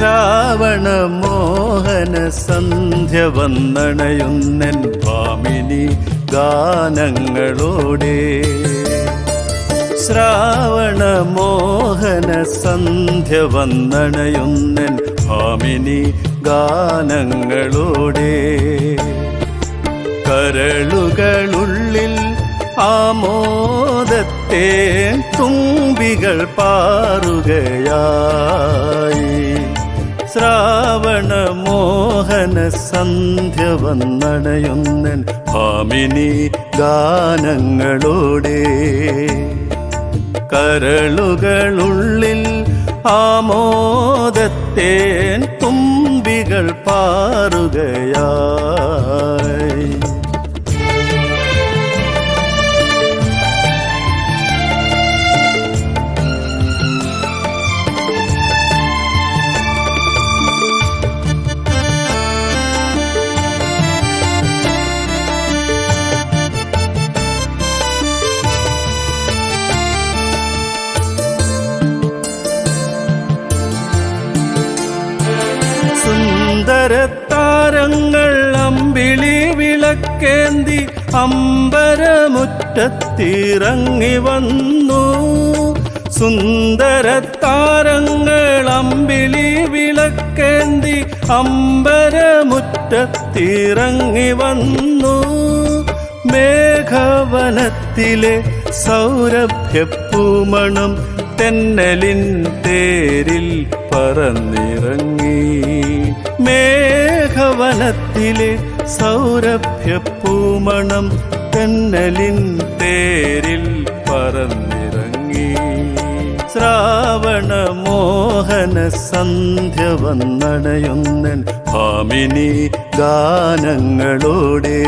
ശ്രാവണ മോഹന സന്ധ്യ വന്നണയുന്നൻ ഭാമിനി ഗാനങ്ങളോടെ. ശ്രാവണ മോഹന സന്ധ്യ വന്നണയുന്നൻ ഭാമിനി ഗാനങ്ങളോടെ. കരളുകളുള്ളിൽ ആമോദത്തെ തുമ്പികൾ പാറുകയായി ശ്രാവണ മോഹന സന്ധ്യ വന്നണയുന്നൻ ഭാമിനി ഗാനങ്ങളോടെ. കരളുകളുള്ളിൽ ആമോദത്തേൻ തുമ്പികൾ പാറുകയായി സുന്ദരത്താരങ്ങൾ അമ്പിളി വിളക്കേന്തി അമ്പരമുറ്റത്തിറങ്ങി വന്നു. സുന്ദരത്താരങ്ങൾ അമ്പിളി വിളക്കേന്തി അമ്പരമുറ്റത്തിറങ്ങി വന്നു. മേഘവനത്തിലെ സൗരഭ്യപ്പൂമണം തെന്നലിൻ തേരിൽ പറന്നിറങ്ങി. മേഘവനത്തിലെ സൗരഭ്യപ്പൂമണം തെന്നലിൻ തേരിൽ പറന്നിറങ്ങി. ശ്രാവണ മോഹന സന്ധ്യ വന്നടയുന്നൻ ഭാമിനി ഗാനങ്ങളോടെ.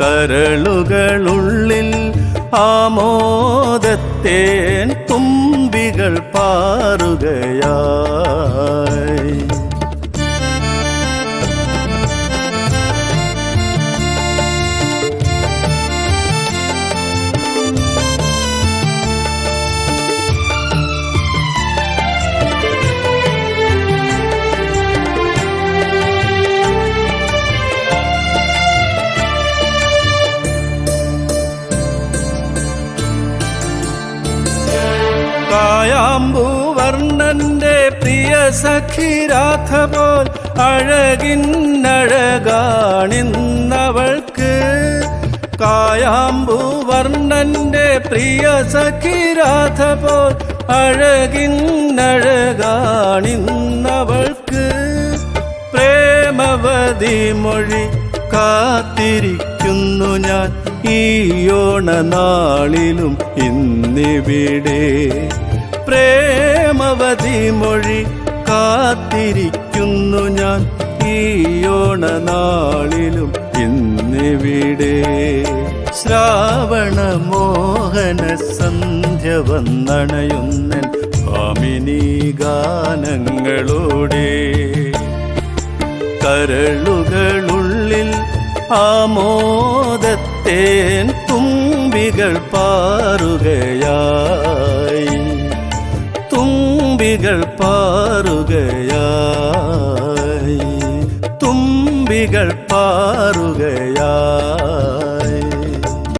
കരളുകളുള്ളിൽ ആമോദത്തേൻ തുമ്പികൾ പാറുകയായി കായാമ്പൂവർണന്റെ പ്രിയ സഖിരാധ പോൽ അഴകിന്നഴകാണിന്നവൾക്ക്. കായാംബുവർണന്റെ പ്രിയ സഖിരാധ പോൽ അഴകിന്നഴകാണിന്നവൾക്ക്. പ്രേമവതി മൊഴി കാത്തിരിക്കുന്നു ഞാൻ ഈ ഓണനാളിലും ഇന്നിവിടെ. പ്രേമവതി മൊഴി കാത്തിരിക്കുന്നു ഞാൻ ഈ ഓണനാളിലും ഇന്നിവിടെ. ശ്രാവണ മോഹന സന്ധ്യ വന്നണയുന്നൻ ഭാമിനി ഗാനങ്ങളോടെ. കരളുകളുള്ളിൽ ആമോദത്തേൻ തുമ്പികൾ പാറുകയായി പാറുകയായി. തുമ്പികൾ പാറുകയായി